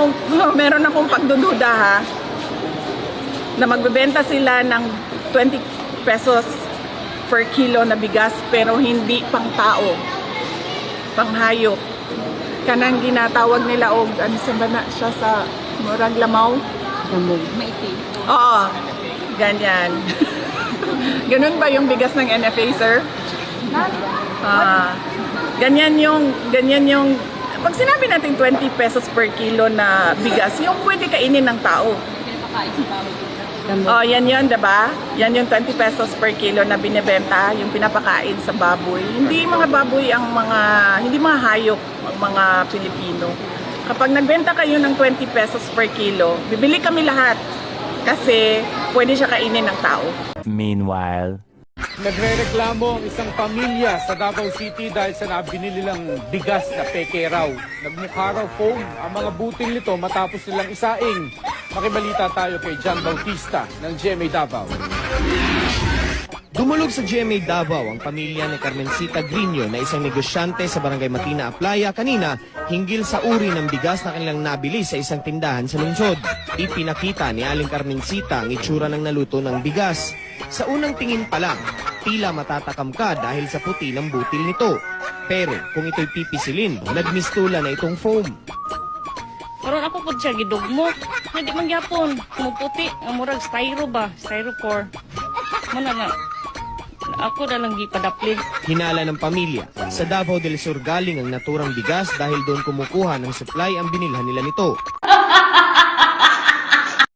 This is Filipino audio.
akong meron akong pagdududa ha? Na magbebenta sila ng 20 pesos per kilo na bigas pero hindi pang tao. Pang hayop. Kanang ginatawag nila og ano sa bana siya sa murag lamaw? Maiti. oo. Ganyan. Ganun ba yung bigas ng NFA sir? Ah, ganyan yung ganyan yung pag sinabi natin 20 pesos per kilo na bigas, yung pwede kainin ng tao. Oh, yan yun, 'di ba? Yan yung 20 pesos per kilo na binebenta, yung pinapakain sa baboy. Hindi mga baboy ang mga hindi mga hayop ang mga Pilipino. Kapag nagbenta kayo ng 20 pesos per kilo, bibili kami lahat kasi pwede siya kainin ng tao. Meanwhile. Nagre-reklamo ang isang pamilya sa Davao City dahil sa nabili nilang bigas na peke raw. Nagmukha raw foam ang mga butil nito matapos nilang isaing. Makibalita tayo kay John Bautista ng GMA Davao. Dumulog sa GMA Davao ang pamilya ni Carmencita Grino na isang negosyante sa Barangay Matina Aplaya kanina hinggil sa uri ng bigas na kanilang nabili sa isang tindahan sa lungsod. Ipinakita ni Aling Carmencita ang itsura ng naluto ng bigas. Sa unang tingin pa lang, tila matatakam ka dahil sa puti ng butil nito. Pero kung ito'y pipisilin, nagmistula na itong foam. Karon ako po siya gidugmo. Hindi man gyapon. Kumuputi. Ang murag styro ba? Styrofoam. Mana na. Ako na lang gipadapli. Hinala ng pamilya, sa Davao del Sur galing ang naturang bigas dahil doon kumukuha ng supply ang binilhan nila nito.